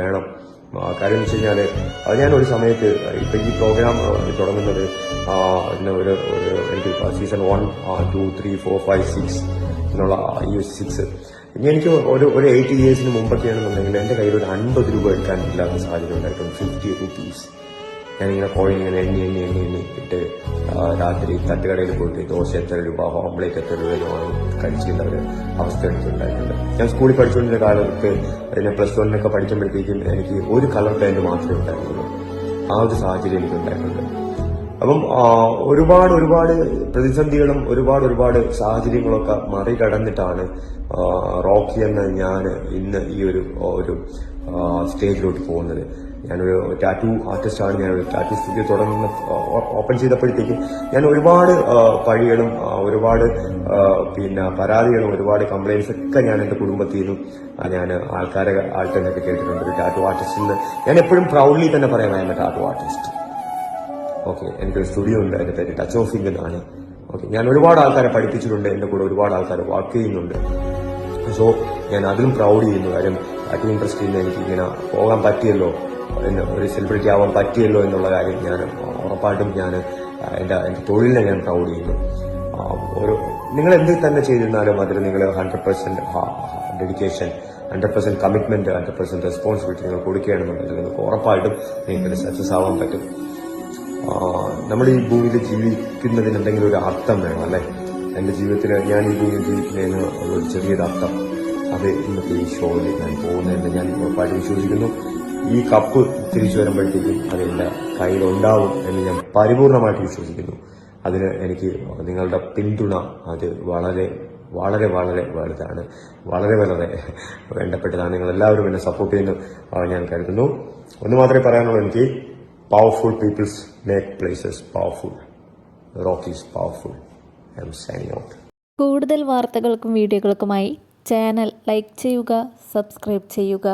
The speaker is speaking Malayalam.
വേണം. കാര്യം വെച്ച് വെച്ച് കഴിഞ്ഞാൽ ഞാൻ ഒരു സമയത്ത് ഇപ്പം ഈ പ്രോഗ്രാം തുടങ്ങുന്നത് ഒരു എനിക്ക് season one two three four five six എന്നുള്ള ഈ സിക്സ് ഇനി എനിക്ക് ഒരു ഒരു എയ്റ്റ് ഇയേഴ്സിന് മുമ്പൊക്കെയാണെന്നുണ്ടെങ്കിൽ എന്റെ കയ്യിൽ ഒരു അൻപത് രൂപ എടുക്കാൻ ഇല്ലാത്ത സാഹചര്യം ഉണ്ടായിട്ടുണ്ട്. ഫിഫ്റ്റി റുപ്പീസ് ഞാനിങ്ങനെ കോയിൻ ഇങ്ങനെ എണ്ണി എണ്ണി എണ്ണി എണ്ണി ഇട്ട് രാത്രി തട്ടുകടയിൽ പോയിട്ട് ദോശ എത്ര രൂപ ഓംപ്ലേറ്റ് എത്ര രൂപ കഴിച്ചിരുന്ന ഒരു അവസ്ഥ എടുത്തിട്ടുണ്ടായിട്ടുണ്ട് ഞാൻ സ്കൂളിൽ പഠിച്ചുകൊണ്ടിരുന്ന കാലത്ത് പിന്നെ പ്ലസ് വണ്ണിനൊക്കെ പഠിക്കുമ്പോഴത്തേക്കും എനിക്ക് ഒരു കളർ പെയിന്റ് മാത്രമേ ഉണ്ടായിരുന്നുള്ളൂ. ആ ഒരു സാഹചര്യം എനിക്കുണ്ടായിട്ടുണ്ട്. അപ്പം ഒരുപാട് ഒരുപാട് പ്രതിസന്ധികളും ഒരുപാട് ഒരുപാട് സാഹചര്യങ്ങളൊക്കെ മറികടന്നിട്ടാണ് റോക്കി എന്ന ഞാൻ ഇന്ന് ഈ ഒരു ഒരു സ്റ്റേജിലോട്ട് പോകുന്നത്. ഞാനൊരു ടാറ്റു ആർട്ടിസ്റ്റാണ്. ഞാനൊരു ടാറ്റു സ്റ്റുഡിയോ തുടങ്ങുന്ന ഓപ്പൺ ചെയ്തപ്പോഴത്തേക്കും ഞാൻ ഒരുപാട് പഴികളും ഒരുപാട് പിന്നെ പരാതികളും ഒരുപാട് കംപ്ലൈൻസ് ഒക്കെ ഞാൻ എന്റെ കുടുംബത്തിൽ നിന്നും ഞാൻ ആൾക്കാരെ ആൾക്കാരൊക്കെ കേട്ടിട്ടുണ്ട്. ഒരു ടാറ്റു ആർട്ടിസ്റ്റ് ഞാൻ എപ്പോഴും പ്രൗഡ്ലി തന്നെ പറയാം ഞാൻ ടാറ്റു ആർട്ടിസ്റ്റ് ഓക്കെ എനിക്കൊരു സ്റ്റുഡിയോ ഉണ്ട് അതിന്റെ പേര് ടച്ച് ഓഫ് ഇങ്ക് എന്നാണ് ഓക്കെ ഞാൻ ഒരുപാട് ആൾക്കാരെ പഠിപ്പിച്ചിട്ടുണ്ട് എന്റെ കൂടെ ഒരുപാട് ആൾക്കാർ വർക്ക് ചെയ്യുന്നുണ്ട്. സോ ഞാൻ അതിലും പ്രൗഡ് ചെയ്യുന്നു. കാര്യം ടാറ്റു ഇൻഡസ്ട്രിയിൽ ചെയ്യുന്ന എനിക്ക് ഇങ്ങനെ പോകാൻ പറ്റിയല്ലോ എന്ന് ഒരു സെലിബ്രിറ്റി ആവാൻ പറ്റിയല്ലോ എന്നുള്ള കാര്യം ഞാൻ ഉറപ്പായിട്ടും ഞാൻ എന്റെ എന്റെ തൊഴിലിനെ ഞാൻ പ്രൗഡ് ചെയ്യുന്നു. ഒരു നിങ്ങൾ എന്ത് തന്നെ ചെയ്തിരുന്നാലും അതിൽ നിങ്ങൾ hundred percent dedication hundred percent commitment hundred percent responsibility നിങ്ങൾ കൊടുക്കുകയാണെന്നുണ്ടെങ്കിൽ നിങ്ങൾക്ക് ഉറപ്പായിട്ടും നിങ്ങൾക്ക് സക്സസ് ആവാൻ പറ്റും. നമ്മൾ ഈ ഭൂമിയിൽ ജീവിക്കുന്നതിന് എന്തെങ്കിലും ഒരു അർത്ഥം വേണം അല്ലെ? എന്റെ ജീവിതത്തിൽ ഞാൻ ഈ ഭൂമിയിൽ ജീവിക്കുന്നതിന് ഒരു ചെറിയൊരു അർത്ഥം അത് ഇന്നത്തെ ഈ ഷോയിൽ ഞാൻ പോകുന്നതെന്ന് ഞാൻ ഉറപ്പായിട്ട് വിശ്വസിക്കുന്നു. ഈ കപ്പ് തിരിച്ചു വരുമ്പോഴത്തേക്കും അത് എന്റെ കയ്യിലുണ്ടാവും എന്ന് ഞാൻ പരിപൂർണമായിട്ട് വിശ്വസിക്കുന്നു. അതിന് എനിക്ക് നിങ്ങളുടെ പിന്തുണ അത് വളരെ വളരെ വളരെ വലുതാണ്. വളരെ വളരെ വേണ്ടപ്പെട്ടതാണ്. നിങ്ങൾ എല്ലാവരും എന്നെ സപ്പോർട്ട് ചെയ്യുന്നു. ഞാൻ കരുതുന്നു ഒന്ന് മാത്രമേ പറയാനുള്ളൂ എനിക്ക് powerful people make places powerful. Rock is powerful. I'm signing out. കൂടുതൽ വാർത്തകൾക്കും വീഡിയോകൾക്കുമായി ചാനൽ ലൈക്ക് ചെയ്യുക സബ്സ്ക്രൈബ് ചെയ്യുക